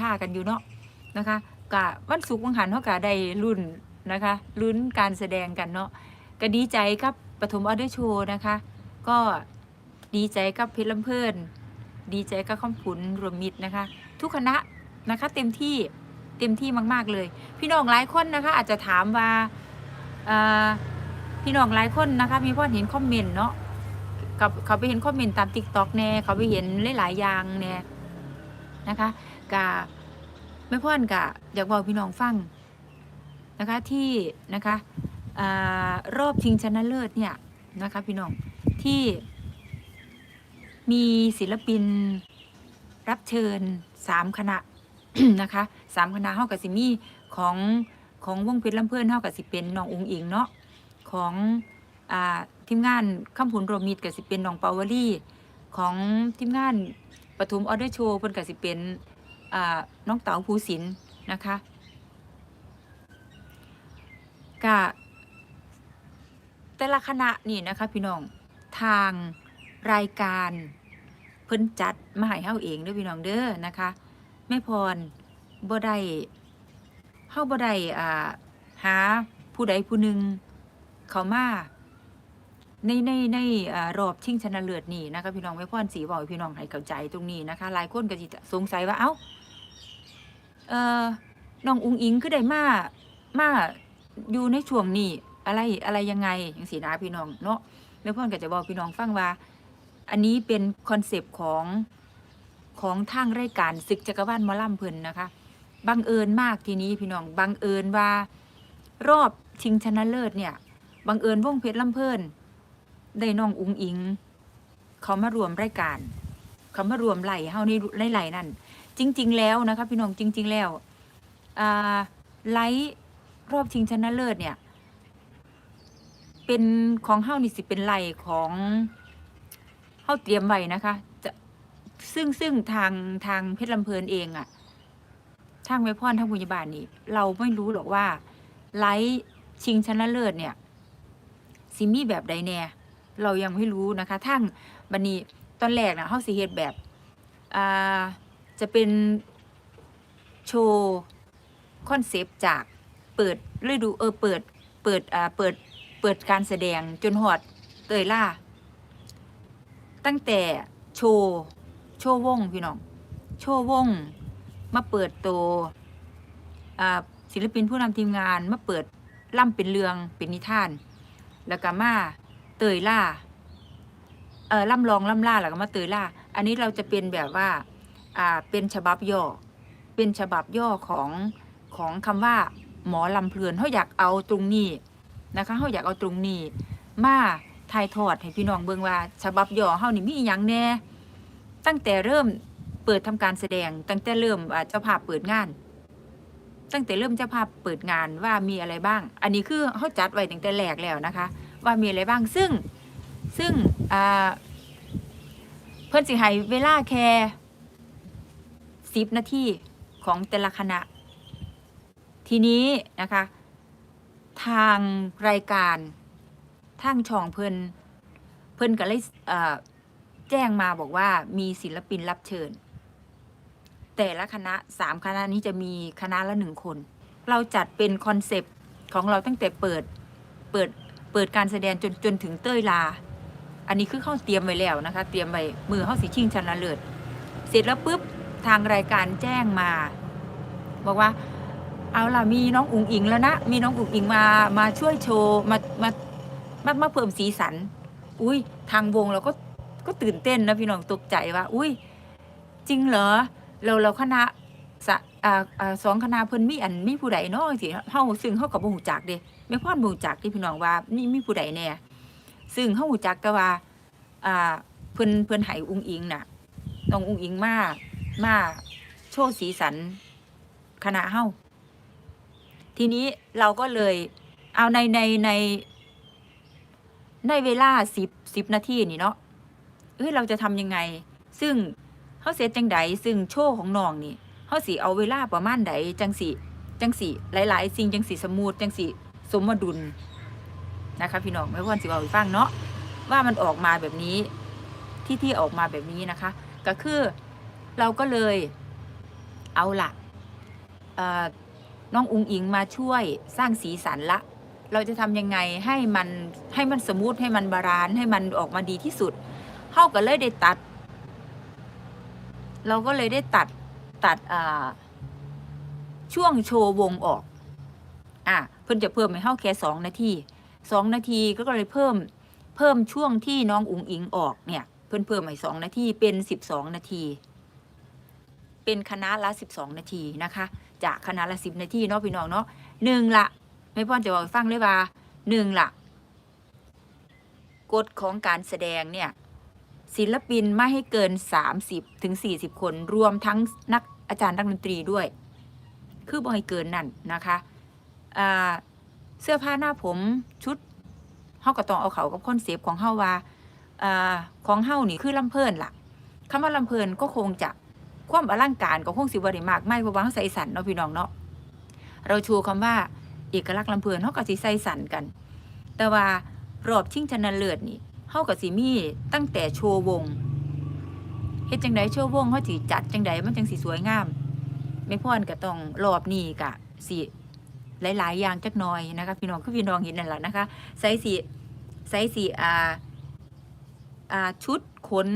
ค่ากันอยู่เนาะนะคะกะวันศุกร์วังหันเขากะได้รุ่นนะคะลุ้นการแสดงกันเนาะก็ดีใจกับปฐมออเดอร์โชว์นะคะ ก็ดีใจกับเพชรลำเพลินดีใจกับข้อมผุนรวมมิตรนะคะ ทุกคณะนะคะเต็มที่เต็มที่มาก ๆเลย พี่น้องหลายคนนะคะอาจจะถามว่าพี่น้องหลายคนนะคะมีพ่อเห็นคอมเมนต์เนาะกับเขาไปเห็นคอมเมนต์ตามติ๊กต็อกแน่เขาไปเห็นหลายๆอย่างแน่นะคะ กะไม่พ่อนกะอยากบอกพี่น้องฟังนะคะที่นะคะอรอบชิงชนะเลิศเนี่ยนะคะพี่น้องที่มีศิลปินรับเชิญสามคณะนะคะสามคณะเฮากับสิมีของของวงเพชรลำเพื่อนเฮากับสิเป็นน้ององค์อิงเนาะของอ่าทีมงานข้ามผุนโรวมมิตรกับสิเป็นน้องเปาวลี่ ของทีมงานปทุมออเดอร์โชว์เพิ่นกับสิเป็น น้องเต๋าภูสินนะคะกะแต่ละคณะนี่นะคะพี่น้องทางรายการเพิ่นจัดมาให้เฮาเองเด้อพี่น้องเด้อนะคะแม่พรบ่ได้เฮาบ่ได้อ่าหาผู้ใดผู้หนึ่งเขามาในในในอ่ารอบชิงชนะเลิศนี่นะคะพี่น้องแม่พรสีบอกพี่น้องให้เข้าใจตรงนี้นะคะหลายคนก็สิสงสัยว่าเอ้า เอ่อน้องอุงอิงคือได้มามาอยู่ในช่วงนี้อะไรอะไรยังไงจังซี่นะพี่น้องเนาะแม่พรก็จะบอกพี่น้องฟังว่า อันนี้เป็นคอนเซปต์ของของทางรายการศึกจักรวาลมอลำเพิ่นนะคะบังเอิญมากทีนี้พี่น้องบังเอิญว่า รอบชิงชนะเลิศเนี่ยบังเอิญวงเพชรลำเพลินได้น้องอุงอิง เขามารวมรายการ เขามารวมไหลเฮาในในไหลนั่น จริง ๆ แล้วนะคะพี่น้องจริง ๆ แล้วไลฟ์รอบชิงชนะเลิศเนี่ย เป็นของเฮานี่สิเป็นไหลของเฮาเตรียมไว้นะคะจะซึ่งซึ่งทางทางเพชรลำเพลินเองอะทางไวพรทางพยาบาลนี่ เราไม่รู้หรอกว่าไลฟ์ชิงชนะเลิศเนี่ยซิมี่แบบใดแน่เรายังไม่รู้นะคะทั้งบันนี้ตอนแรกนะเฮาสิเฮ็ดแบบอ่า จะเป็นโชว์คอนเซปต์จากเปิดฤดูเออเปิดเปิดอ่าเปิดเปิดการแสดงจนหอดเตยล่า ตั้งแต่โชว์โชว์วงพี่น้อง โชว์วงมาเปิดตัวอ่าศิลปินผู้นำทีมงานมาเปิดล่ำเป็นเรืองเป็นนิทาน แล้วก็มาเตยล่าเออล่ำลองล่ำล่าแล้วก็มาเตยล่า อันนี้เราจะเป็นแบบว่า อ่าเป็นฉบับย่อ เป็นฉบับย่อของของคำว่า หมอลำเพลินเขาอยากเอาตรงนี้นะคะเขาอยากเอาตรงนี้มาถ่ายทอดให้พี่น้องเบิ่งว่า ฉบับย่อเฮานี่มีอหย่างแน่ ตั้งแต่เริ่มเปิดทำการแสดง ตั้งแต่เริ่มเจ้าภาพเปิดงาน ตั้งแต่เริ่มเจ้าภาพเปิดงานว่ามีอะไรบ้าง อันนี้คือเขาจัดไว้ตั้งแต่แรกแล้วนะคะ ว่ามีอะไรบ้างซึ่งซึ่งเพื่อนสิให้เวลาแค่ สิบนาทีของแต่ละคณะ ทีนี้นะคะ ทางรายการทางช่องเพิ่นเพิ่นก็เลยแจ้งมาบอกว่ามีศิลปินรับเชิญ แต่ละคณะสามคณะนี้จะมีคณะละหนึ่งคน เราจัดเป็นคอนเซปต์ของเราตั้งแต่เปิดเปิดเปิดการแสดงจนจนถึงเต้ยลา อันนี้คือเข้าเตรียมไว้แล้วนะคะ เตรียมไว้มือเข้าสีชิงชนะเลิศเสร็จแล้วปุ๊บ ทางรายการแจ้งมา บอกว่า เอาล่ะมีน้องอุ๋งอิงแล้วนะมีน้องอุ๋งอิงมามาช่วยโชว์มามามามาเพิ่มสีสัน อุ้ยทางวงเราก็ก็ตื่นเต้นนะพี่น้องตกใจว่า อุ้ยจริงเหรอเราเราคณะสะอ่าอ่าสองคณะเพิ่นมีอันมีผู้ใดเนาะสิเฮาซึ่งเฮาก็บ่ฮู้จักเด้แม่พ่อนบ่ฮู้จักที่พี่น้องว่านี่มีผู้ใดแน่ซึ่งเฮาฮู้จักแต่ว่าอ่าเพิ่นเพิ่นให้อุงอิงน่ะน้องอุงอิงมา มาโชว์สีสันคณะเฮาทีนี้เราก็เลยเอาในในในในเวลา10 10นาทีนี่เนาะเอ้ยเราจะทำยังไง ซึ่งเขาเสียจังใดซึ่งโชว์ของน้องนี่เขาสิเอาเวลาประมาณใดจังสิจังสิหลาย ๆ สิ่งจังสิสมูทจังสิสมดุลนะคะพี่น้องไม่ว่าสิเอาไปฟังเนาะว่ามันออกมาแบบนี้ที่ที่ออกมาแบบนี้นะคะ ก็คือ เราก็เลยเอาละน้องอุงอิงมาช่วยสร้างสีสันละ เราจะทำยังไงให้มันให้มันสมูทให้มันบาลานซ์ให้มันออกมาดีที่สุดเฮาก็เลยได้ตัด เราก็เลยได้ตัดตัดช่วงโชว์วงออก อะเพิ่นจะเพิ่มให้เฮาแค่สองนาทีสองนาทีก็เลยเพิ่มเพิ่มช่วงที่น้องอุงอิงออกเนี่ย เพิ่นเพิ่มให้สองนาทีเป็นสิบสองนาที เป็นคณะละสิบสองนาทีนะคะ จากคณะละสิบนาทีเนาะพี่น้องเนาะหนึ่งละไม่พ่อจะบอกฟังเลยว่าหนึ่งละกฎของการแสดงเนี่ยศิลปินไม่ให้เกิน 30ถึง40 คนรวมทั้งนักอาจารย์นักดนตรีด้วย คือบ่ให้เกินนั่นนะคะเสื้อผ้าหน้าผมชุดเฮาก็ต้องเอาเขากับคอนเซปต์ของเฮาว่าอาของเฮานี่คือลำเพลินล่ะคำว่าลำเพลินก็คงจะ ความอลังการก็คงสิบ่ได้มากไม่เพราะว่าเฮาใส่สันเนาะพี่น้องเนาะเราชูคำว่าเอกลักษณ์ลำเพลินเฮาก็สิใส่สันกัน แต่ว่ารอบชิงชนะเลิศนี่เฮาก็สิมีตั้งแต่โชว์วงเฮ็ดจังไดโชว์วงเฮาสิจัดจังไดมันจังสิสวยงามไม่พรก็ต้องรอบนี้กะสิหลายๆ อย่างจักหน่อยนะคะพี่น้องคือพี่น้องเห็นนั่นแหละนะคะใส่สีใส่สีอ่าอ่าชุดขน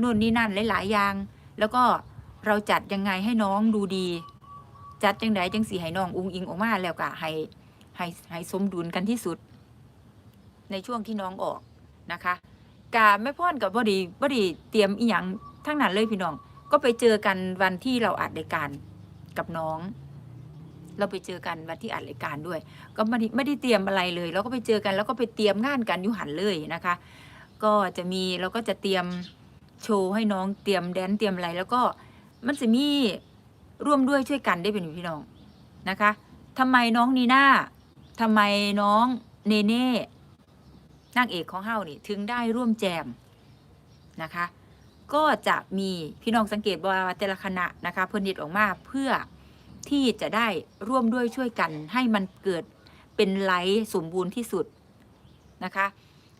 นู่นนี่นั่นหลายๆอย่าง แล้วก็เราจัดยังไงให้น้องดูดี จัดจังไดจังสีให้น้องอุ้งอิงออกมาแล้วก็ให้ให้ให้สมดุลกันที่สุด ในช่วงที่น้องออกนะคะกาไม่พ่อนกับบอดีบอดีเตรียมอีหยังทั้งนั้นเลยพี่น้อง ก็ไปเจอกันวันที่เราอัดรายการกับน้อง เราไปเจอกันวันที่อัดรายการด้วย ก็ไม่ได้ไม่ได้เตรียมอะไรเลยเราก็ไปเจอกันแล้วก็ไปเตรียมงานกันยุหันเลยนะคะ ก็จะมีเราก็จะเตรียม โชว์ให้น้องเตรียมแดนเตรียมอะไรแล้วก็มันจะมีร่วมด้วยช่วยกันได้เป็นพี่น้องนะคะทำไมน้องนีน่าทำไมน้องเนเน่นางเอกของเฮานี่ถึงได้ร่วมแจมนะคะ ก็จะมีพี่น้องสังเกตว่าแต่ละคณะนะคะ เพิ่นเด็ดออกมาเพื่อที่จะได้ร่วมด้วยช่วยกัน ให้มันเกิดเป็นไลฟ์สมบูรณ์ที่สุดนะคะ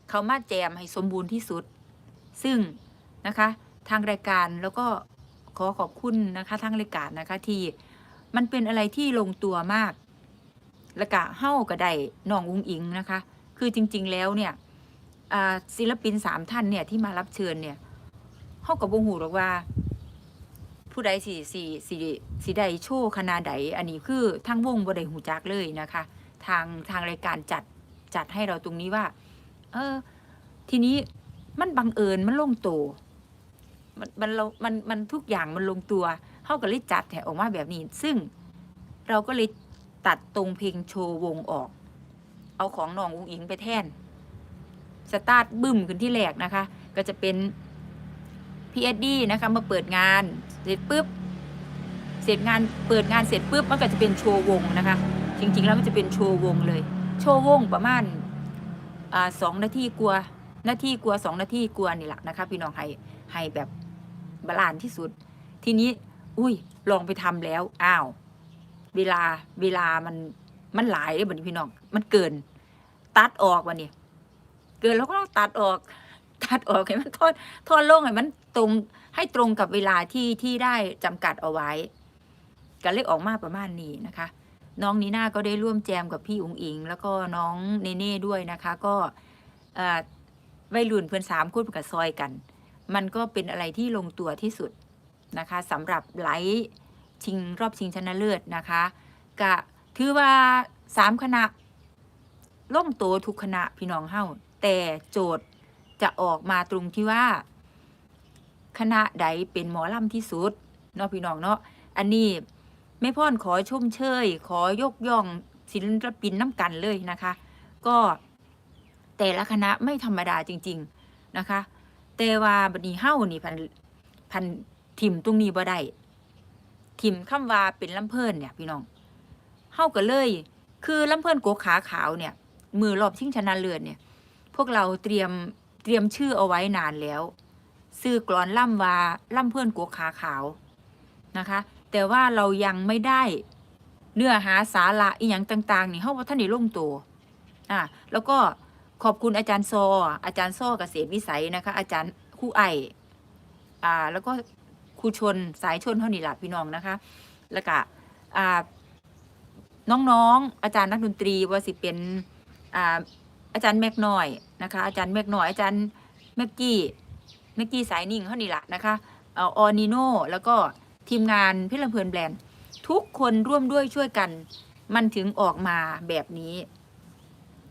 เขามาแจมให้สมบูรณ์ที่สุด ซึ่ง นะคะ ทางรายการแล้วก็ขอขอบคุณนะคะทางรายการนะคะที่มันเป็นอะไรที่ลงตัวมากแล้วก็เฮ้าก็ได้น้องอุ้งอิงนะคะ คือจริง ๆ แล้วเนี่ยศิลปินสามท่านเนี่ยที่มารับเชิญเนี่ยเขากับ่หูหรอกว่า ผู้ใดสิสิสิสิได้โชว์คณะใดอันนี้คือทางวงบ่ได้หูจักเลยนะคะ ทางทางรายการจัดจัดให้เราตรงนี้ว่า เออ ทีนี้มันบังเอิญมันลงตัว มันมันเรามันมันทุกอย่างมันลงตัวเข้าก็เลยจัดแถออกมาแบบนี้ ซึ่งเราก็เลยตัดตรงเพลงโชว์วงออก เอาของน้องวงอิงไปแทน สตาร์ทบึ้มขึ้นที่แรกนะคะ ก็จะเป็น PSD นะคะมาเปิดงานเสร็จปุ๊บเสร็จงานเปิดงานเสร็จปุ๊บมันก็จะเป็นโชว์วงนะคะ จริง ๆ แล้วมันจะเป็นโชว์วงเลย โชว์วงประมาณสองนาทีกลัวนาทีกลัวสองนาทีกลัวนี่แหละนะคะ พี่น้องให้ให้แบบ บาลานที่สุด ทีนี้ อุ้ย ลองไปทำแล้ว อ้าว เวลาเวลามันมันหลายเลยบัดนี้พี่น้อง มันเกิน ตัดออกวันนี้เกินแล้วก็ต้องตัดออก ตัดออกให้มันทอดทอดลงให้มันตรงให้ตรงกับเวลาที่ที่ได้จำกัดเอาไว้ก็เลขออกมาประมาณนี้นะคะ น้องนีน่าก็ได้ร่วมแจมกับพี่อุ๋งอิง แล้วก็น้องเนเน่ด้วยนะคะ ก็วัยรุ่นเพื่อนสามคนกับซอยกัน มันก็เป็นอะไรที่ลงตัวที่สุดนะคะสำหรับไหลชิงรอบชิงชนะเลิศนะคะกะถือว่าสามคณะล่งตัวทุกคณะพี่น้องเฮ้าแต่โจทย์จะออกมาตรงที่ว่า คณะใดเป็นหมอลำที่สุดเนาะพี่น้องเนาะอันนี้แม่พ่อนขอชมเชย ขอยกย่องศิลปินน้ำกันเลยนะคะ ก็แต่ละคณะไม่ธรรมดาจริง ๆนะคะ แต่ว่าบัดนี้เฮ้านี่พันพันทิมตรงนี้บ่ได้ทิมคำว่าเป็นลำเพิ่นเนี่ย พี่น้องเฮ้าก็เลย คือลำเพิ่นโกขาขาวเนี่ย มือรอบชิงชนะเลิศเนี่ย พวกเราเตรียมเตรียมชื่อเอาไว้นานแล้วซื้อกลอนล่ำว่าล่ำเพื่อนกัวขาขาวนะคะ แต่ว่าเรายังไม่ได้เนื้อหาสาระอีหยังต่าง ๆ นี่เฮาว่าท่านได้ลงตัวอะแล้วก็ ขอบคุณอาจารย์ซอ อาจารย์ซอเกษตรวิสัยนะคะ อาจารย์ครู่ไออ่า แล้วก็ครูชนสายชนเท่านี้ล่ะพี่น้องนะคะ แล้วก็อ่าน้องๆ อาจารย์นักดนตรีว่าสิเป็นอ่าอาจารย์แมกน้อยนะคะ อาจารย์แมกน้อย อาจารย์แมกกี้แมกกี้สายนิ่งเท่านี้ละนะคะเอออนิโนแล้วก็ทีมงานพชรลำเพลินแบรนด์ทุกคนร่วมด้วยช่วยกัน มันถึงออกมาแบบนี้